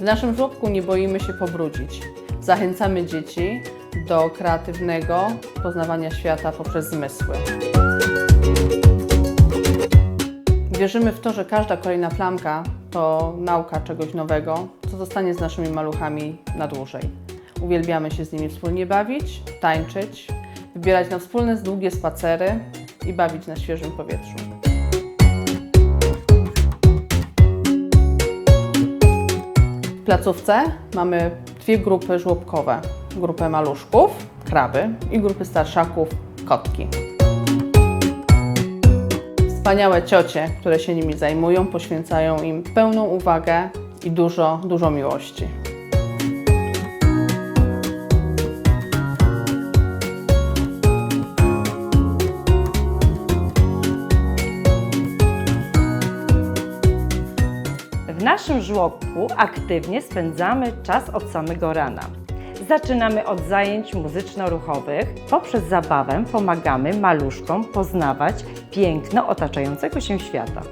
naszym żłobku nie boimy się pobrudzić. Zachęcamy dzieci do kreatywnego poznawania świata poprzez zmysły. Wierzymy w to, że każda kolejna plamka to nauka czegoś nowego, co zostanie z naszymi maluchami na dłużej. Uwielbiamy się z nimi wspólnie bawić, tańczyć, wybierać na wspólne długie spacery i bawić na świeżym powietrzu. Placówce mamy dwie grupy żłobkowe. Grupę maluszków, kraby i grupy starszaków, kotki. Wspaniałe ciocie, które się nimi zajmują, poświęcają im pełną uwagę i dużo, dużo miłości. W naszym żłobku aktywnie spędzamy czas od samego rana. Zaczynamy od zajęć muzyczno-ruchowych. Poprzez zabawę pomagamy maluszkom poznawać piękno otaczającego się świata.